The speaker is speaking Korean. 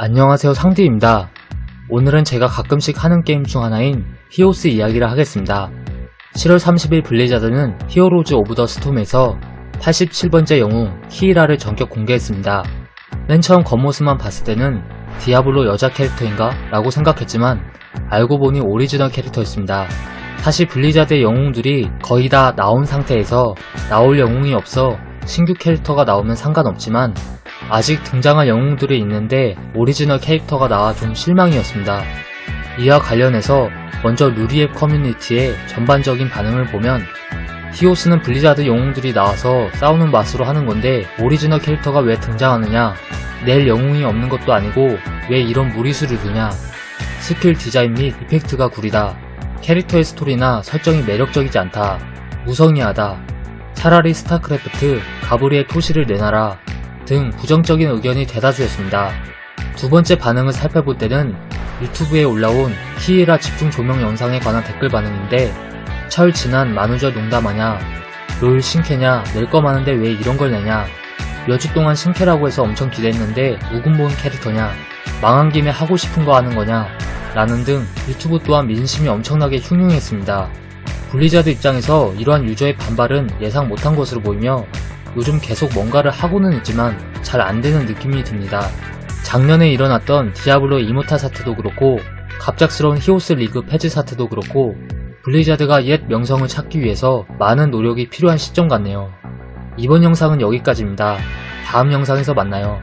안녕하세요 상디입니다. 오늘은 제가 가끔씩 하는 게임 중 하나인 히오스 이야기를 하겠습니다. 7월 30일 블리자드는 히어로즈 오브 더 스톰에서 87번째 영웅 키이라를 전격 공개했습니다. 맨 처음 겉모습만 봤을 때는 디아블로 여자 캐릭터인가? 라고 생각했지만 알고 보니 오리지널 캐릭터였습니다. 사실 블리자드의 영웅들이 거의 다 나온 상태에서 나올 영웅이 없어 신규 캐릭터가 나오면 상관없지만 아직 등장할 영웅들이 있는데 오리지널 캐릭터가 나와 좀 실망이었습니다. 이와 관련해서 먼저 루리앱 커뮤니티의 전반적인 반응을 보면 히오스는 블리자드 영웅들이 나와서 싸우는 맛으로 하는 건데 오리지널 캐릭터가 왜 등장하느냐 낼 영웅이 없는 것도 아니고 왜 이런 무리수를 두냐 스킬 디자인 및 이펙트가 구리다 캐릭터의 스토리나 설정이 매력적이지 않다 무성의하다 차라리 스타크래프트 가브리의 토시를 내놔라 등 부정적인 의견이 대다수였습니다. 두 번째 반응을 살펴볼 때는 유튜브에 올라온 키이라 집중 조명 영상에 관한 댓글 반응인데 철 지난 만우절 농담하냐 롤 신캐냐 낼 거 많은데 왜 이런 걸 내냐 몇주 동안 신캐라고 해서 엄청 기대했는데 우군 본 캐릭터냐 망한 김에 하고 싶은 거 하는 거냐 라는 등 유튜브 또한 민심이 엄청나게 흉흉했습니다. 블리자드 입장에서 이러한 유저의 반발은 예상 못한 것으로 보이며 요즘 계속 뭔가를 하고는 있지만 잘 안되는 느낌이 듭니다. 작년에 일어났던 디아블로 이모타 사태도 그렇고 갑작스러운 히오스 리그 패즈 사태도 그렇고 블리자드가 옛 명성을 찾기 위해서 많은 노력이 필요한 시점 같네요. 이번 영상은 여기까지입니다. 다음 영상에서 만나요.